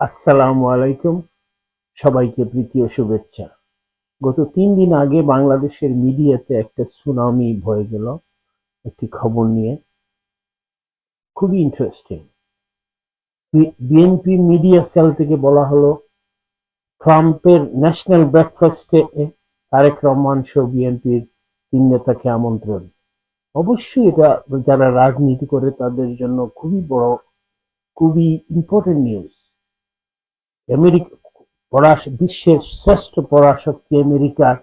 আসসালামু আলাইকুম। সবাইকে প্রীতি ও শুভেচ্ছা। গত তিন দিন আগে বাংলাদেশের মিডিয়াতে একটা সুনামি হয়ে গেল একটি খবর নিয়ে। খুবই ইন্টারেস্টিং বিএনপি মিডিয়া সেল থেকে বলা হলো, ট্রাম্পের ন্যাশনাল ব্রেকফাস্টে তারেক রহমান সহ বিএনপির তিন নেতাকে আমন্ত্রণ। অবশ্যই এটা যারা রাজনীতি করে তাদের জন্য খুবই বড়, খুবই ইম্পর্টেন্ট নিউজ আমেরিকা বিশ্বের শ্রেষ্ঠ পরাশক্তি আমেরিকার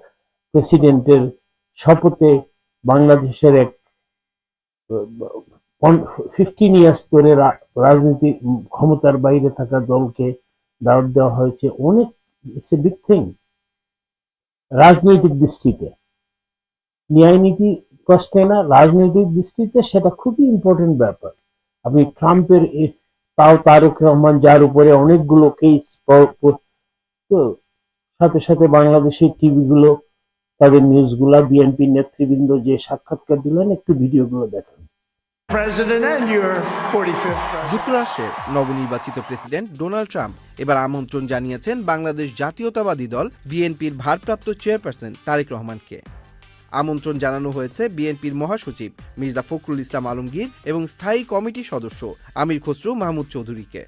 প্রেসিডেন্টের শপথে বাংলাদেশের এক ফিফটিন ইয়ার্স ধরে রাজনীতি, ক্ষমতার বাইরে থাকা দলকে দাওয়াত দেওয়া হয়েছে। অনেক ইটস এ বিগ থিং রাজনৈতিক দৃষ্টিতে। ন্যায় নীতি প্রশ্নে না, রাজনৈতিক দৃষ্টিতে সেটা খুবই ইম্পর্টেন্ট ব্যাপার। আপনি ট্রাম্পের তাও তারেক রহমান যার উপরে অনেকগুলো কেস সাথে সাথে বাংলাদেশের টিভি গুলো তাদের নিউজগুলা বিএনপি নেতৃবৃন্দ যে সাক্ষাৎকার দিলেন একটু ভিডিও গুলো দেখেন president and your 45th president. যুক্তরাষ্ট্রের নবনির্বাচিত প্রেসিডেন্ট ডোনাল্ড ট্রাম্প এবার আমন্ত্রণ জানিয়েছেন বাংলাদেশ জাতীয়তাবাদী দল বিএনপির ভারপ্রাপ্ত চেয়ারপারসন তারেক রহমানকে আমন্ত্রণ জানানো হয়েছে বিএনপির মহাসচিব মির্জা ফখরুল ইসলাম আলমগীর এবং স্থায়ী কমিটির সদস্য আমির খসরু মাহমুদ চৌধুরীকে।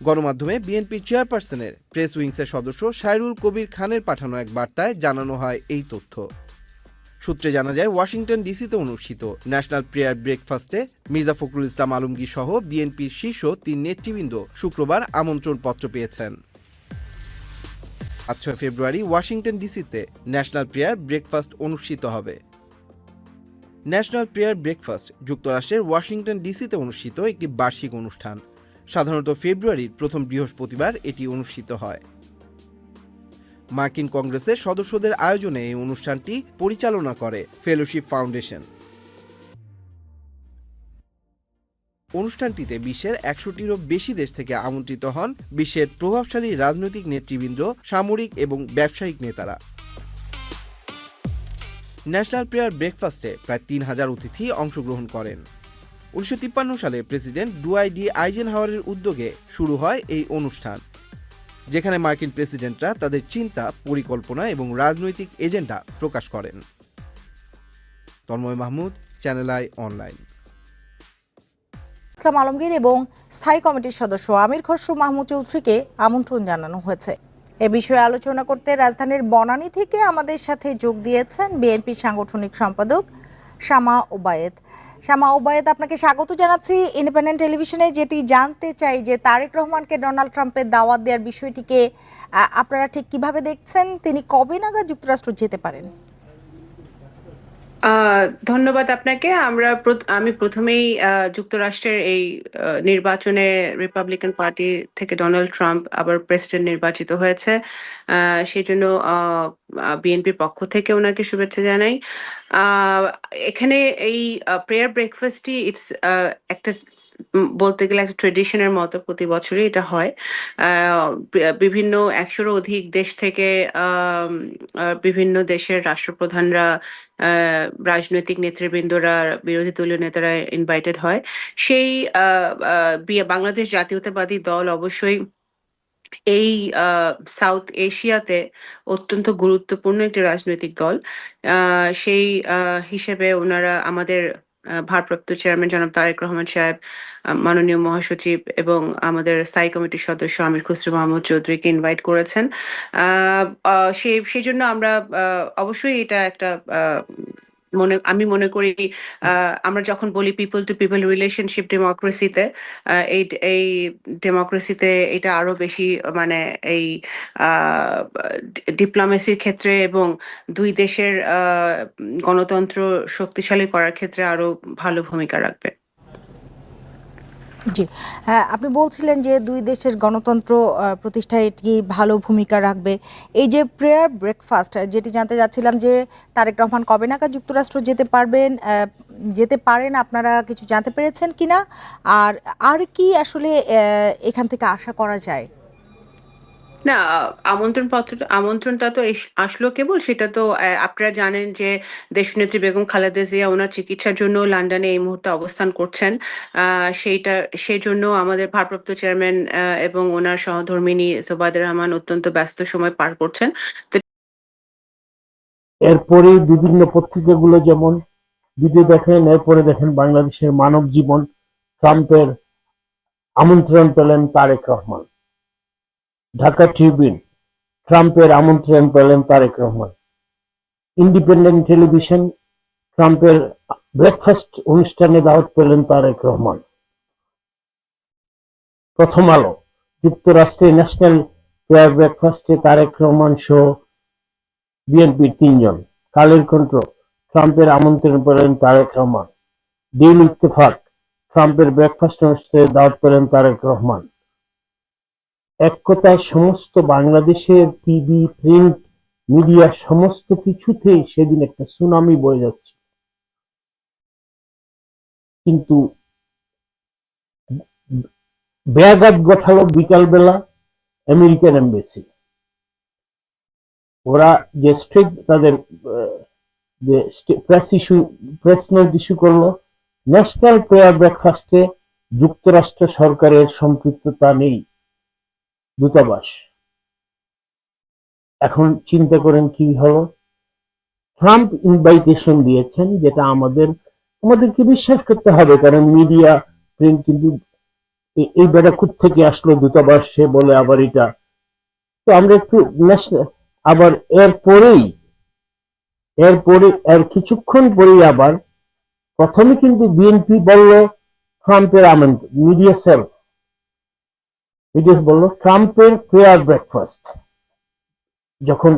গণমাধ্যমে বিএনপির চেয়ারপারসনের প্রেস উইংসের সদস্য সাইরুল কবির খানের পাঠানো এক বার্তায় জানানো হয় এই তথ্য। সূত্রে জানা যায়, ওয়াশিংটন ডিসিতে অনুষ্ঠিত ন্যাশনাল প্রেয়ার ব্রেকফাস্টে মির্জা ফখরুল ইসলাম আলমগীর সহ বিএনপির শীর্ষ তিন নেতৃবৃন্দ শুক্রবার আমন্ত্রণ পত্র পেয়েছেন। আজ ছয় ফেব্রুয়ারি ওয়াশিংটন ডিসিতে ন্যাশনাল প্রেয়ার ব্রেকফাস্ট অনুষ্ঠিত হবে। ন্যাশনাল প্রেয়ার ব্রেকফাস্ট যুক্তরাষ্ট্রের ওয়াশিংটন ডিসিতে অনুষ্ঠিত একটি বার্ষিক অনুষ্ঠান। সাধারণত ফেব্রুয়ারির প্রথম বৃহস্পতিবার এটি অনুষ্ঠিত হয়। মার্কিন কংগ্রেসের সদস্যদের আয়োজনে এই অনুষ্ঠানটি পরিচালনা করে ফেলোশিপ ফাউন্ডেশন। অনুষ্ঠানটিতে বিশ্বের একশোটিরও বেশি দেশ থেকে আমন্ত্রিত হন বিশ্বের প্রভাবশালী রাজনৈতিক নেতৃবৃন্দ, সামরিক এবং ব্যবসায়িক নেতারা। ন্যাশনাল প্রেয়ার ব্রেকফাস্টে প্রায় তিন হাজার অতিথি অংশগ্রহণ করেন। উনিশশো তিপ্পান্ন সালে প্রেসিডেন্ট ডুয়াইডি আইজেন হাওয়ারের উদ্যোগে শুরু হয় এই অনুষ্ঠান, যেখানে মার্কিন প্রেসিডেন্টরা তাদের চিন্তা, পরিকল্পনা এবং রাজনৈতিক এজেন্ডা প্রকাশ করেন। Tanmoy Mahmud, channel I online. Islam Alamgir এবং স্থায়ী কমিটির সদস্য আমির খসরু মাহমুদ চৌধুরীকে আমন্ত্রণ জানানো হয়েছে। এ বিষয়ে আলোচনা করতে রাজধানীর বনানী থেকে আমাদের সাথে যোগ দিয়েছেন বিএনপি সাংগঠনিক সম্পাদক শামা ওবায়েদ। শ্যামা ওবায়েদ, আপনাকে স্বাগত জানাচ্ছি। ইন্ডিপেন্ডেন্ট টেলিভিশনে যেটি জানতে চাই যে তারেক রহমানকে ডোনাল্ড ট্রাম্পের দাওয়াত দেওয়ার বিষয়টিকে আপনারা ঠিক কীভাবে দেখছেন? তিনি কবে নাগাদ যুক্তরাষ্ট্র যেতে পারেন? ধন্যবাদ আপনাকে। আমরা আমি প্রথমেই যুক্তরাষ্ট্রের এই নির্বাচনে রিপাবলিকান পার্টি থেকে ডোনাল্ড ট্রাম্প আবার প্রেসিডেন্ট নির্বাচিত হয়েছে। সেই জন্য বিএনপির পক্ষ থেকে ওনাকে শুভেচ্ছা জানাই। এখানে এই প্রেয়ার ব্রেকফাস্টই ইটস একটা বলতে গেলে একটা ট্রেডিশনের মতো প্রতি বছরই এটা হয়। বিভিন্ন একশোরও অধিক দেশ থেকে বিভিন্ন দেশের রাষ্ট্রপ্রধানরা রাজনৈতিক নেতৃবৃন্দরা, বিরোধী দলীয় নেতারা ইনভাইটেড হয়। সেই বাংলাদেশ জাতীয়তাবাদী দল অবশ্যই এই সাউথ এশিয়াতে অত্যন্ত গুরুত্বপূর্ণ একটি রাজনৈতিক দল। সেই হিসেবে ওনারা আমাদের ভারপ্রাপ্ত চেয়ারম্যান জনাব তারেক রহমান সাহেব মাননীয় মহাসচিব এবং আমাদের স্থায়ী কমিটির সদস্য আমির খসরু মাহমুদ চৌধুরীকে ইনভাইট করেছেন। সেই সেই জন্য আমরা অবশ্যই এটা একটা মনে, আমি মনে করি আমরা যখন বলি পিপল টু পিপল রিলেশনশিপ ডেমোক্রেসিতে এই এই ডেমোক্রেসিতে এটা আরও বেশি মানে এই ডিপ্লোমেসির ক্ষেত্রে এবং দুই দেশের গণতন্ত্র শক্তিশালী করার ক্ষেত্রে আরও ভালো ভূমিকা রাখবে। জি। হ্যাঁ আপনি বলছিলেন যে দুই দেশের গণতন্ত্র প্রতিষ্ঠায় এটি ভালো ভূমিকা রাখবে। এই যে প্রেয়ার ব্রেকফাস্ট যেটি জানতে যাচ্ছিলাম যে তারেক রহমান কবে নাগাদ যুক্তরাষ্ট্র যেতে পারবেন যেতে পারেন আপনারা কিছু জানতে পেরেছেন কিনা? আর আর কি আসলে এখান থেকে আশা করা যায়? না, আমন্ত্রণ পত্র, আমন্ত্রণটা তো আসলো কেবল। সেটা তো আপনারা জানেন যে দেশনেত্রী বেগম খালেদা জিয়া ওনার চিকিৎসার জন্য লন্ডনে এই মুহূর্তে অবস্থান করছেন। সেইটা সেই জন্য আমাদের ভারপ্রাপ্ত চেয়ারম্যান এবং ওনার সহধর্মিনী সোবায়দা রহমান অত্যন্ত ব্যস্ত সময় পার করছেন। এরপরে বিভিন্ন পত্রিকাগুলো যেমন ভিডিও দেখেন, এরপরে দেখেন বাংলাদেশের মানব জীবন, ট্রাম্পের আমন্ত্রণ পেলেন তারেক রহমান। ঢাকা ট্রিবিউন, ট্রাম্পের আমন্ত্রণ পেলেন তারেক রহমান। ইন্ডিপেন্ডেন্ট টেলিভিশন, ট্রাম্পের ব্রেকফাস্ট অনুষ্ঠানে দাওয়াত পেলেন তারেক রহমান। প্রথম আলো যুক্তরাষ্ট্রের ন্যাশনাল প্রেয়ার ব্রেকফাস্টে তারেক রহমান সহ বিএনপির তিনজন। কালের কণ্ঠ, ট্রাম্পের আমন্ত্রণ পেলেন তারেক রহমান। ডেইলি ইত্তেফাক, ট্রাম্পের ব্রেকফাস্ট অনুষ্ঠানে দাওয়াত পেলেন তারেক রহমান। এক কথায় সমস্ত বাংলাদেশের টিভি, প্রিন্ট, মিডিয়া সমস্ত কিছুতেই সেদিন একটা সুনামি বয়ে যাচ্ছে। কিন্তু ব্যাঘাত ঘটালো বিকালবেলা আমেরিকান এম্বাসি। ওরা যে স্ট্রিক্ট তাদের press issue, press note issue করল, ন্যাশনাল প্রেয়ার ব্রেকফাস্টে যুক্তরাষ্ট্র সরকারের সম্পৃক্ততা নেই। দূতাবাস। এখন চিন্তা করেন কি হলো? ট্রাম্প ইনভাইটেশন দিয়েছেন, যেটা আমাদের, আমাদেরকে বিশ্বাস করতে হবে, কারণ মিডিয়া প্রিন্ট কিন্তু এই বেটা থেকে আসলো দূতাবাস সে বলে আবার এটা। তো আমরা একটু আবার এর পরেই এরপরে এর কিছুক্ষণ পরেই আবার প্রথমে কিন্তু বিএনপি বলল ট্রাম্পের আমন্ত্রণ মিডিয়া সেল মিডিয়া বলল ট্রাম্পের প্রেয়ার ব্রেকফাস্ট যখন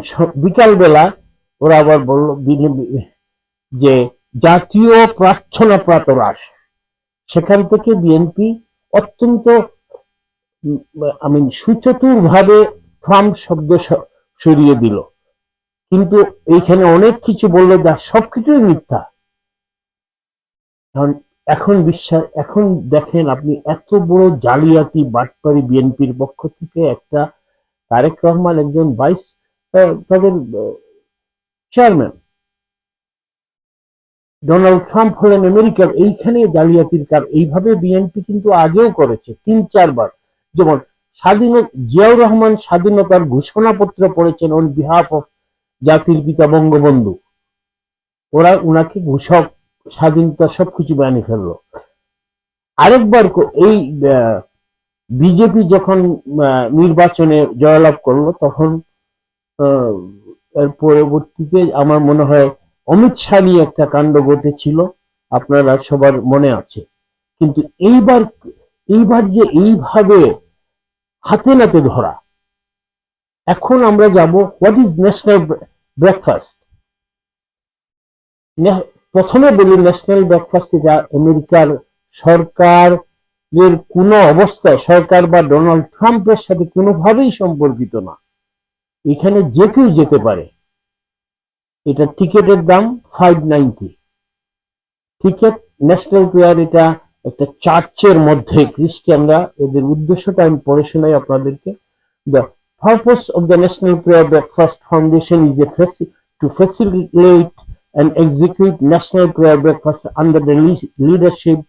বিকাল বেলা ওরা আবার বলল যে জাতীয় প্রার্থনা প্রাতরাস সেখান থেকে বিএনপি অত্যন্ত আমি সুচতুর ভাবে ট্রাম্প শব্দ সরিয়ে দিল। কিন্তু এইখানে অনেক কিছু বলল যা সবকিছুই মিথ্যা। কারণ এখন বিশ্বাস, এখন দেখেন আপনি এত বড় জালিয়াতি বাটপারি বিএনপির পক্ষ থেকে একটা তারেক রহমান একজন ভাইস তাদের চেয়ারম্যান ডোনাল্ড ট্রাম্প হলেন আমেরিকার এইখানে জালিয়াতির কার, এইভাবে বিএনপি কিন্তু আগেও করেছে, তিন চারবার। যেমন স্বাধীন, জিয়াউর রহমান স্বাধীনতার ঘোষণাপত্র পড়েছেন অন বিহাফ অফ জাতির পিতা বঙ্গবন্ধু। ওরা উনাকে ঘোষক স্বাধীনতা সবকিছু বানিয়ে ফেলল। আরেকবার এই বিজেপি যখন নির্বাচনে জয়লাভ করল, তখন পরবর্তীতে আমার মনে হয় অমিত শাহ নিয়ে একটা কাণ্ড ঘটেছিল, আপনারা সবার মনে আছে। কিন্তু এইবার এইবার যে এইভাবে হাতে নাতে ধরা, এখন আমরা যাব হোয়াট ইজ ন্যাশনাল ব্রেকফাস্ট প্রথমে বলি ন্যাশনাল ব্রেকফাস্ট আমেরিকার সরকারের কোনো অবস্থায়, সরকার বা ডোনাল্ড ট্রাম্পের সাথে কোনোভাবেই সম্পর্কিত না। এখানে যে কেউ যেতে পারে। এটা টিকেটের দাম five ninety ticket national player এটা একটা চার্চের মধ্যে, খ্রিস্টানরা এদের উদ্দেশ্যটা আমি পড়ে শোনাই আপনাদেরকে। The purpose of the National Prayer Breakfast Foundation is a to facilitate and execute National Prayer Breakfast under the le- leadership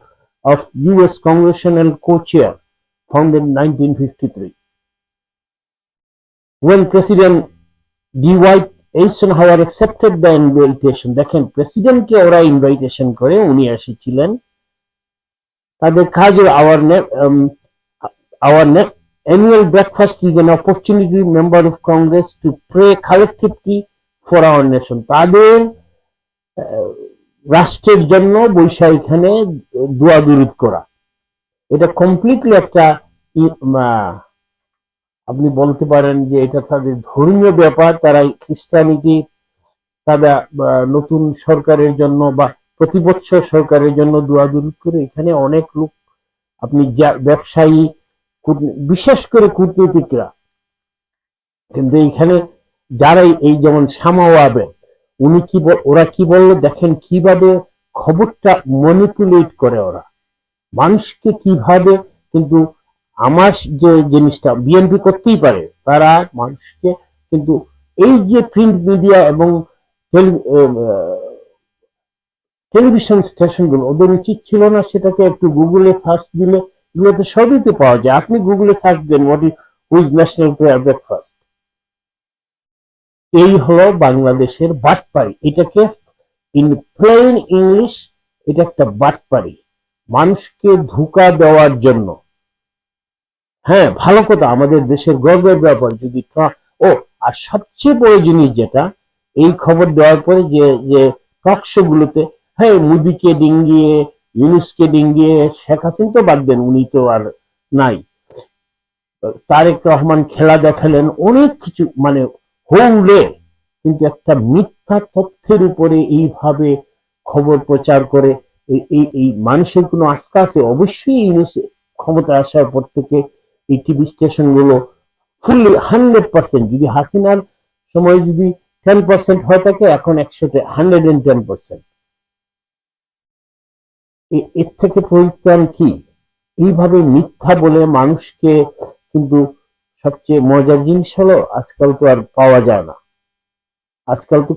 of U.S. Congressional Co-Chair, founded in 1953. When President D.Y. Eisenhower accepted the invitation, দেখেন প্রেসিডেন্টকে ওরা invitation করে উনি এসেছিলেন তাদের কাজ our ne- um, our ne- annual breakfast is an opportunity member of Congress to pray collectively for our nation. তাদের আহ, রাষ্ট্রের জন্য বৈশা এখানে দোয়া দুরুদ করা। এটা কমপ্লিটলি একটা আপনি বলতে পারেন যে এটা তাদের ধর্মীয় ব্যাপার, তারা খ্রিস্টানিটি তারা নতুন সরকারের জন্য বা প্রতি বছর সরকারের জন্য দোয়া দুরুদ করে। এখানে অনেক লোক, আপনি ব্যবসায়ী বিশেষ করে কূটনীতিকরা। কিন্তু এইখানে যারাই এই যেমন সামাওয়াবে উনি কি ওরা কি বলল? দেখেন কীভাবে খবরটা মনিপুলেট করে ওরা। মানুষকে কীভাবে কিন্তু আমার যে জিনিসটা বিএনপি করতেই পারে, তারা মানুষকে কিন্তু এই যে প্রিন্ট মিডিয়া এবং টেলিভিশন স্টেশনগুলো ওদের উচিত ছিল না সেটাকে একটু গুগলে সার্চ দিলে, এগুলোতে সবই তো পাওয়া যায়। আপনি গুগলে search then what is national prayer breakfast এই হলো বাংলাদেশের বাটপাড়ি। এটাকে ইন প্লেন ইংলিশ এটা একটা বাটপাড়ি। মানুষকে ধোকা দেওয়ার জন্য। হ্যাঁ ভালো কথা, আমাদের দেশের গর্বের ব্যাপার। যদি ও, আর সবচেয়ে বড় জিনিস যেটা, এই খবর দেওয়ার পরে যে যে টকশো গুলোতে হ্যাঁ মুদিকে ডিঙ্গিয়ে, ইউনুসকে ডিঙ্গিয়ে শেখ হাসিনা তো বাদ দেন, উনি তো আর নাই। তারেক রহমান খেলা দেখালেন, অনেক কিছু মানে হৌলে, কিন্তু একটা মিথ্যা তথ্যের উপরে এইভাবে খবর প্রচার করে, এই- এই এই মানুষের কোনো আস্থা আছে? অবশ্যই ইউনুস ক্ষমতা আসার পর থেকে এই টিভি স্টেশনগুলো ফুললি হান্ড্রেড পার্সেন্ট যদি হাসিনার সময় যদি টেন পার্সেন্ট হয়ে থাকে, এখন একশো হান্ড্রেড এন্ড টেন পার্সেন্ট এর থেকে পরিত্রাণ কি? এইভাবে মিথ্যা বলে মানুষকে কিন্তু সবচেয়ে মজার জিনিস হলো, আজকাল তো আর পাওয়া যায় না। আজকাল তো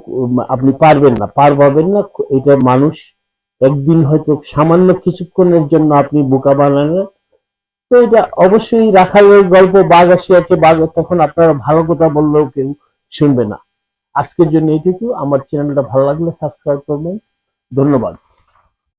আপনি পারবেন না পার পাবেন না, এটা মানুষ একদিন হয়তো সামান্য কিছুক্ষণের জন্য আপনি বোকা বানালেন। তো এটা অবশ্যই রাখালের গল্প, বাঘ আসিয়াছে, বাঘ তখন আপনারা ভালো কথা বললেও কেউ শুনবে না। আজকের জন্য এইটুকু। আমার চ্যানেলটা ভালো লাগলে সাবস্ক্রাইব করবেন। ধন্যবাদ।